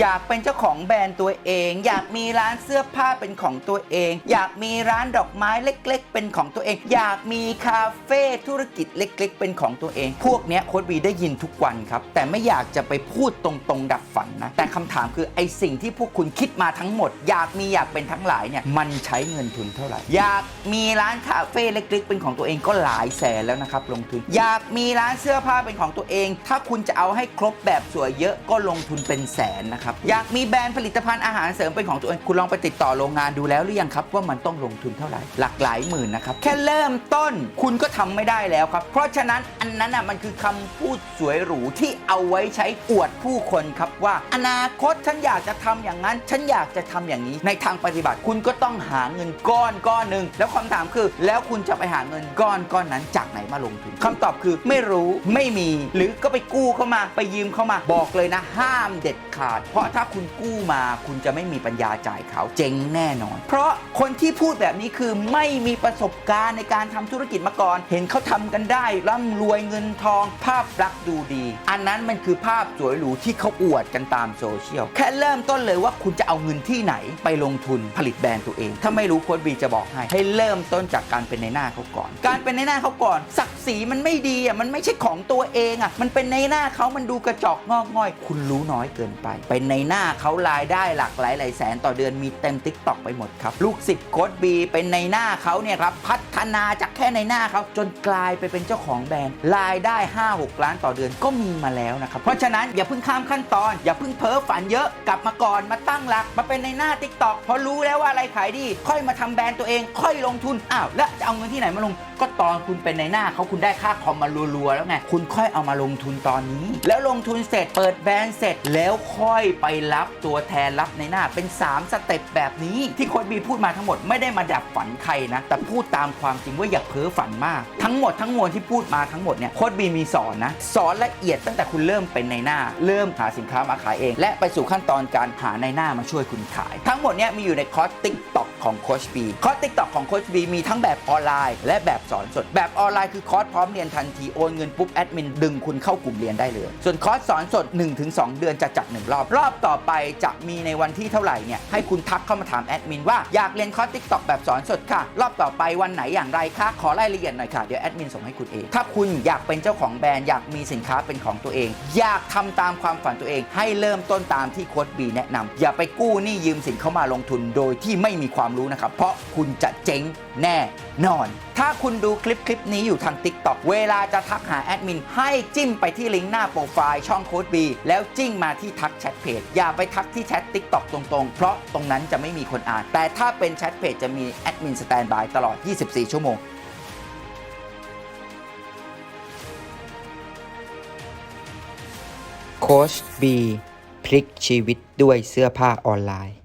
อยากเป็นเจ้าของแบรนด์ตัวเอง อยากมีร้านเสื้อผ้าเป็นของตัวเอง อยากมีร้านดอกไม้เล็ก ๆ เป็นของตัวเอง อยากมีคาเฟ่ธุรกิจเล็ก ๆ เป็นของตัวเอง พวกเนี้ยโค้ดวีได้ยินทุกวันครับ แต่ไม่อยากจะไปพูดตรงๆ ดับฝันนะ แต่คำถามคือไอสิ่งที่พวกคุณคิดมาทั้งหมด อยากมีอยากเป็นทั้งหลายเนี่ยมันใช้เงินทุนเท่าไหร่ อยากมีร้านคาเฟ่เล็ก ๆ เป็นของตัวเองก็หลายแสนแล้วนะครับลงทุน อยากมีร้านเสื้อผ้าเป็นของตัวเอง ถ้าคุณจะเอาให้ครบแบบสวยเยอะก็ลงทุนเป็นแสนนะครับอยากมีแบรนด์ผลิตภัณฑ์อาหารเสริมเป็นของตัวเองคุณลองไปติดต่อโรงงานดูแล้วหรือยังครับว่ามันต้องลงทุนเท่าไหร่หลักหลายหมื่นนะครับแค่เริ่มต้นคุณก็ทำไม่ได้แล้วครับ เพราะฉะนั้นอันนั้นอะมันคือคำพูดสวยหรูที่เอาไว้ใช้อวดผู้คนครับว่า อนาคตฉันอยากจะทำอย่างนั้น ฉันอยากจะทำอย่างนี้ในทางปฏิบัติ คุณก็ต้องหาเงินก้อนก้อนหนึ่งแล้วคำถามคือ แล้วคุณจะไปหาเงินก้อนก้อนนั้นจากไหนมาลงทุนคำตอบคือไม่รู้ไม่มี หรือก็ไปกู้เข้ามาไปยืมเข้ามาบอกเลยนะ ห้ามเด็ดขาดเพราะถ้าคุณกู้มาคุณจะไม่มีปัญญาจ่ายเขาเจ๊งแน่นอน เพราะคนที่พูดแบบนี้คือไม่มีประสบการณ์ในการทำธุรกิจมาก่อน เห็นเขาทำกันได้ร่ำรวยเงินทอง ภาพลักษณ์ดูดี อันนั้นมันคือภาพสวยหรูที่เขาอวดกันตามโซเชียลแค่เริ่มต้นเลยว่าคุณจะเอาเงินที่ไหนไปลงทุนผลิตแบรนด์ตัวเอง ถ้าไม่รู้โค้ดบีจะบอกให้ ให้เริ่มต้นจากการเป็นในหน้าเขาก่อน การเป็นในหน้าเขาก่อน ศักดิ์ศรีมันไม่ดีอะมันไม่ใช่ของตัวเองอะมันเป็นในหน้าเขามันดูกระจอกงอกง่อย คุณรู้น้อยเกินไปเป็นในหน้าเขารายได้หลักหลายหลายแสนต่อเดือนมีเต็มทิกตอกไปหมดครับ ลูกศิษย์โค้ดบีเป็นในหน้าเขาเนี่ยครับพัฒนาจากแค่ในหน้าเขาจนกลายไปเป็นเจ้าของแบรนด์รายได้ 5-6 ล้านต่อเดือนก็มีมาแล้วนะครับ เพราะฉะนั้นอย่าเพิ่งข้ามขั้นตอน อย่าเพิ่งเพ้อฝันเยอะกลับมาก่อนมาตั้งหลัก มาเป็นในหน้าทิกตอกพอรู้แล้วว่าอะไรขายดี ค่อยมาทำแบรนด์ตัวเอง ค่อยลงทุนอ้าวแล้วจะเอาเงินที่ไหนมาลง ก็ตอนคุณเป็นในหน้าเขาคุณได้ค่าคอมมารัวๆแล้วไงคุณค่อยเอามาลงทุนตอนนี้ แล้วลงทุนเสร็จเปิดแบรนด์เสร็จแล้วค่อยไปรับตัวแทนรับในหน้าเป็น 3 สเต็ปแบบนี้ ที่โค้ดบีพูดมาทั้งหมดไม่ได้มาดับฝันใครนะ แต่พูดตามความจริงว่าอย่าเพ้อฝันมาก ทั้งหมดทั้งมวลที่พูดมาทั้งหมดเนี่ยโค้ดบีมีสอนนะ สอนละเอียดตั้งแต่คุณเริ่มเป็นในหน้า เริ่มหาสินค้ามาขายเอง และไปสู่ขั้นตอนการหาในหน้ามาช่วยคุณขาย ทั้งหมดเนี่ยมีอยู่ในคอร์สติ๊กต็อกของโค้ชบีคอร์สติ๊กต็อกของโค้ชบีมีทั้งแบบออนไลน์และแบบสอนสด แบบออนไลน์คือคอร์สพร้อมเรียนทันทีโอนเงินปุ๊บแอดมินดึงคุณเข้ากลุ่มเรียนได้เลย ส่วนคอร์สสอนสด 1-2 เดือนจะจัดหนึ่งรอบรอบอบต่อไปจะมีในวันที่เท่าไหร่เนี่ยให้คุณทักเข้ามาถามแอดมินว่าอยากเรียนคอร์สติ๊กต็อกแบบสอนสดค่ะ รอบต่อไปวันไหนอย่างไรคะขอรายละเอียดหน่อยค่ะ เดี๋ยวแอดมินส่งให้คุณเอง ถ้าคุณอยากเป็นเจ้าของแบรนด์อยากมีสินค้าเป็นของตัวเอง อยากทำตามความฝันตัวเอง ให้เริ่มต้นตามที่โค้ดบีแนะนำอย่าไปกู้หนี้ยืมสินเข้ามาลงทุนโดยที่ไม่มีความรู้นะครับเพราะคุณจะเจ๊งแน่นอน ถ้าคุณดูคลิปคลิปนี้อยู่ทาง TikTok เวลาจะทักหาแอดมินให้จิ้มไปที่ลิงก์หน้าโปรไฟล์ช่องโค้ดบีแล้วจิ้งมาที่ทักแชทเพจอย่าไปทักที่แชททิกต็อกตรงๆ เพราะตรงนั้นจะไม่มีคนอ่าน แต่ถ้าเป็นแชทเพจจะมีแอดมินสแตนบายตลอด 24 ชั่วโมงโค้ชบีพลิกชีวิตด้วยเสื้อผ้าออนไลน์